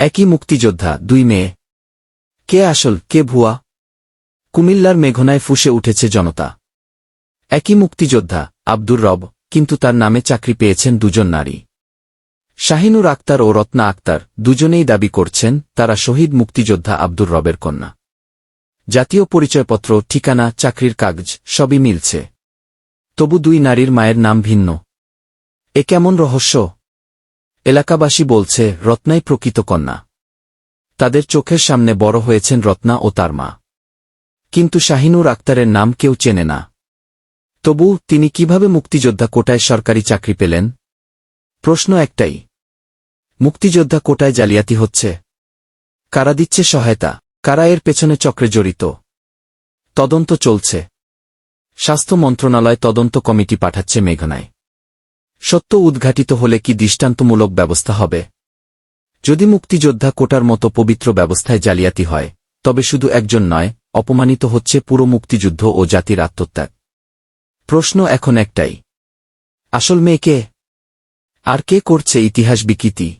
একই মুক্তিযোদ্ধা, দুই মেয়ে। কে আসল, কে ভুয়া? কুমিল্লার মেঘনায় ফুসে উঠেছে জনতা। একই মুক্তিযোদ্ধা, আব্দুর রব, কিন্তু তার নামে চাকরি পেয়েছেন দুজন নারী। শাহিনুর আক্তার ও রত্না আক্তার দুজনেই দাবি করছেন, তারা শহীদ মুক্তিযোদ্ধা আব্দুর রবের কন্যা। জাতীয় পরিচয়পত্র, ঠিকানা, চাকরির কাগজ, সবই মিলছে। তবু দুই নারীর মায়ের নাম ভিন্ন। এ কেমন রহস্য? এলাকাবাসী বলছে, রত্নাই প্রকৃত কন্যা। তাদের চোখের সামনে বড় হয়েছেন রত্না ও তার মা। কিন্তু শাহিনুর আক্তারের নাম কেউ চেনে না। তবু তিনি কীভাবে মুক্তিযোদ্ধা কোটায় সরকারি চাকরি পেলেন? প্রশ্ন একটাই। মুক্তিযোদ্ধা কোটায় জালিয়াতি হচ্ছে। কারা দিচ্ছে সহায়তা? কারা এর পেছনে চক্রে জড়িত? তদন্ত চলছে। স্বাস্থ্য মন্ত্রণালয় তদন্ত কমিটি পাঠাচ্ছে মেঘনায়। সত্য উদ্ঘাটিত হলে কি দৃষ্টান্তমূলক ব্যবস্থা হবে? যদি মুক্তিযোদ্ধা কোটার মতো পবিত্র ব্যবস্থায় জালিয়াতি হয়, তবে শুধু একজন নয়, অপমানিত হচ্ছে পুরো মুক্তিযুদ্ধ ও জাতির আত্মত্যাগ। প্রশ্ন এখন একটাই। আসল মেয়ে কে? আর কে করছে ইতিহাস বিকৃতি?